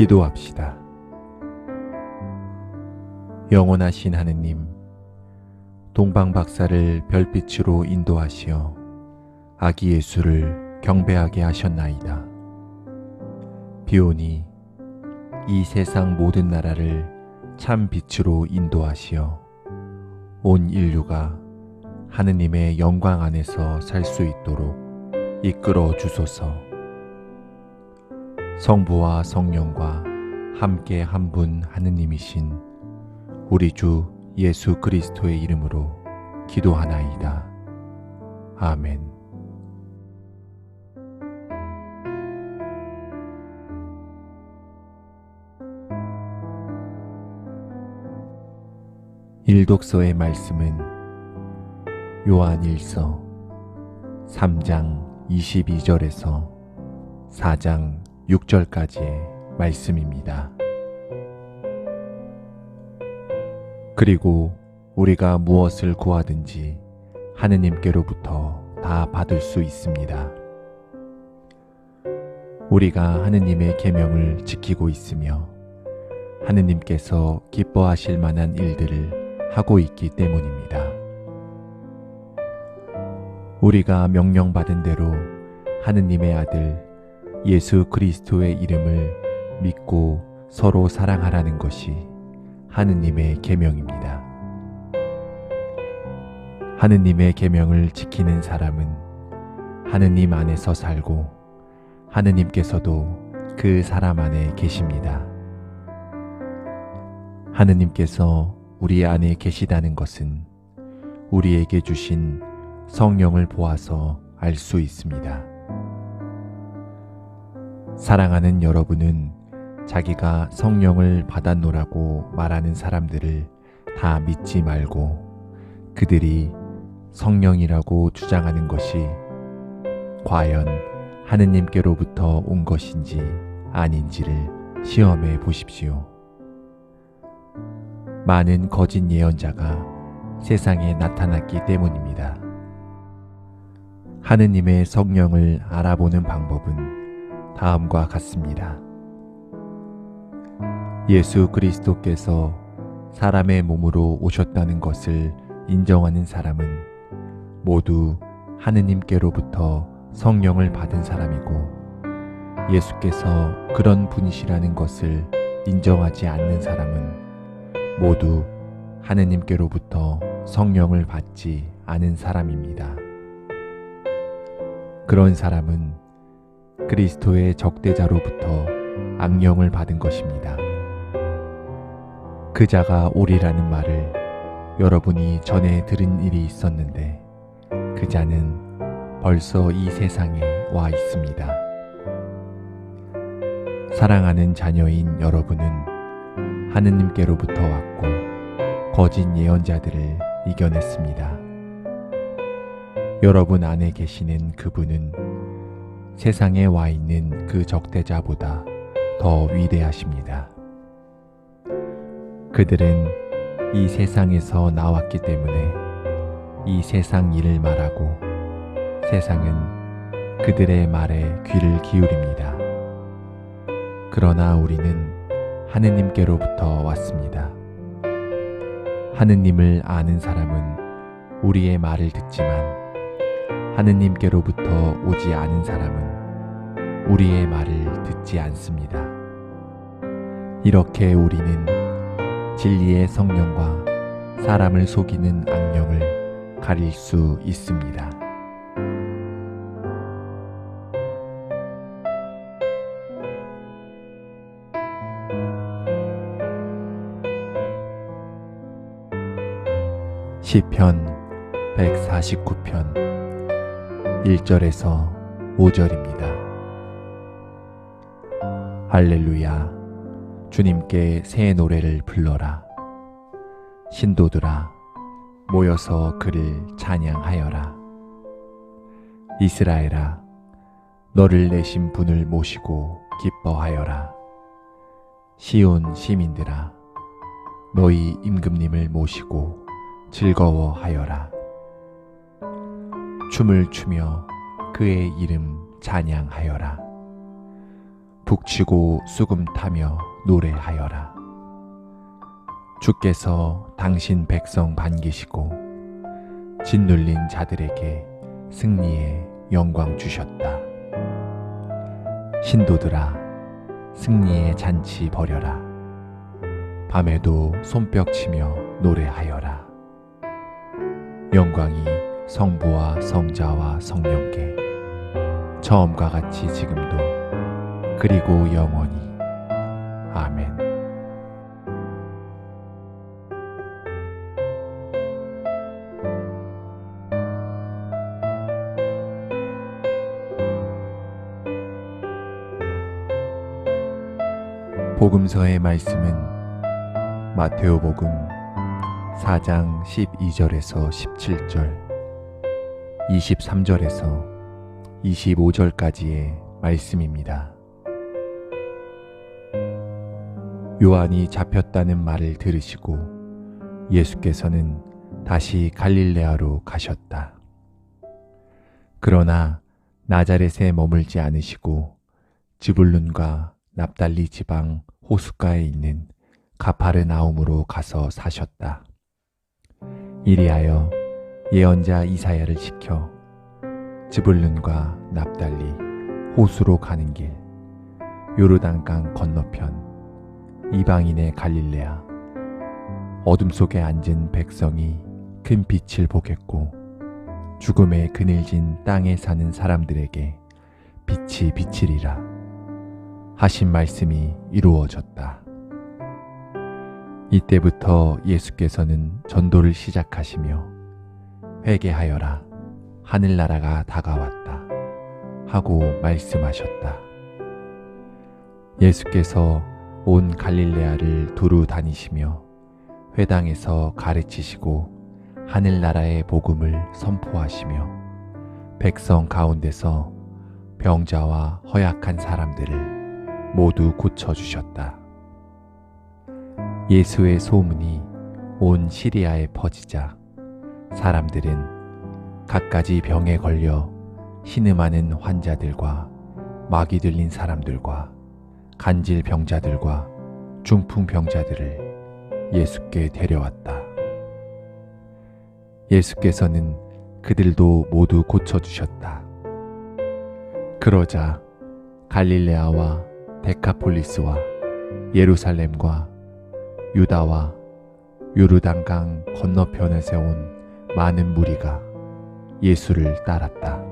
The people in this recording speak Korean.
기도합시다. 영원하신 하느님, 동방 박사를 별빛으로 인도하시어 아기 예수를 경배하게 하셨나이다. 비오니 이 세상 모든 나라를 참 빛으로 인도하시어 온 인류가 하느님의 영광 안에서 살 수 있도록 이끌어 주소서. 성부와 성령과 함께 한 분 하느님이신 우리 주 예수 그리스도의 이름으로 기도하나이다. 아멘. 일독서의 말씀은 요한 1서 3장 22절에서 4장 6절까지의 말씀입니다. 그리고 우리가 무엇을 구하든지 하느님께로부터 다 받을 수 있습니다. 우리가 하느님의 계명을 지키고 있으며 하느님께서 기뻐하실 만한 일들을 하고 있기 때문입니다. 우리가 명령받은 대로 하느님의 아들 예수 그리스도의 이름을 믿고 서로 사랑하라는 것이 하느님의 계명입니다. 하느님의 계명을 지키는 사람은 하느님 안에서 살고 하느님께서도 그 사람 안에 계십니다. 하느님께서 우리 안에 계시다는 것은 우리에게 주신 성령을 보아서 알 수 있습니다. 사랑하는 여러분은 자기가 성령을 받았노라고 말하는 사람들을 다 믿지 말고 그들이 성령이라고 주장하는 것이 과연 하느님께로부터 온 것인지 아닌지를 시험해 보십시오. 많은 거짓 예언자가 세상에 나타났기 때문입니다. 하느님의 성령을 알아보는 방법은 다음과 같습니다. 예수 그리스도께서 사람의 몸으로 오셨다는 것을 인정하는 사람은 모두 하느님께로부터 성령을 받은 사람이고 예수께서 그런 분이시라는 것을 인정하지 않는 사람은 모두 하느님께로부터 성령을 받지 않은 사람입니다. 그런 사람은 그리스도의 적대자로부터 악령을 받은 것입니다. 그 자가 오리라는 말을 여러분이 전에 들은 일이 있었는데 그 자는 벌써 이 세상에 와 있습니다. 사랑하는 자녀인 여러분은 하느님께로부터 왔고 거짓 예언자들을 이겨냈습니다. 여러분 안에 계시는 그분은 세상에 와 있는 그 적대자보다 더 위대하십니다. 그들은 이 세상에서 나왔기 때문에 이 세상 일을 말하고 세상은 그들의 말에 귀를 기울입니다. 그러나 우리는 하느님께로부터 왔습니다. 하느님을 아는 사람은 우리의 말을 듣지만 하느님께로부터 오지 않은 사람은 우리의 말을 듣지 않습니다. 이렇게 우리는 진리의 성령과 사람을 속이는 악령을 가릴 수 있습니다. 시편 149편 1절에서 5절입니다. 할렐루야. 주님께 새 노래를 불러라. 신도들아 모여서 그를 찬양하여라. 이스라엘아 너를 내신 분을 모시고 기뻐하여라. 시온 시민들아 너희 임금님을 모시고 즐거워하여라 춤을 추며 그의 이름 찬양하여라 북치고 수금 타며 노래하여라. 주께서 당신 백성 반기시고 짓눌린 자들에게 승리의 영광 주셨다. 신도들아, 승리의 잔치 벌여라. 밤에도 손뼉 치며 노래하여라. 영광이 성부와 성자와 성령께 처음과 같이 지금도 그리고 영원히 아멘. 복음서의 말씀은 마테오복음 4장 12절에서 17절, 23절에서 25절까지의 말씀입니다. 요한이 잡혔다는 말을 들으시고 예수께서는 다시 갈릴레아로 가셨다. 그러나 나자렛에 머물지 않으시고 지불룬과 납달리 지방 호숫가에 있는 가파르나움으로 가서 사셨다. 이리하여 예언자 이사야를 시켜 지불룬과 납달리 호수로 가는 길 요르단강 건너편 이방인의 갈릴레아 어둠 속에 앉은 백성이 큰 빛을 보겠고 죽음의 그늘진 땅에 사는 사람들에게 빛이 비치리라 하신 말씀이 이루어졌다. 이때부터 예수께서는 전도를 시작하시며 회개하여라 하늘나라가 다가왔다 하고 말씀하셨다. 예수께서 온 갈릴레아를 두루 다니시며 회당에서 가르치시고 하늘나라의 복음을 선포하시며 백성 가운데서 병자와 허약한 사람들을 모두 고쳐주셨다. 예수의 소문이 온 시리아에 퍼지자 사람들은 갖가지 병에 걸려 신음하는 환자들과 마귀 들린 사람들과 간질 병자들과 중풍 병자들을 예수께 데려왔다. 예수께서는 그들도 모두 고쳐주셨다. 그러자 갈릴레아와 데카폴리스와 예루살렘과 유다와 요르단강 건너편에 세운 많은 무리가 예수를 따랐다.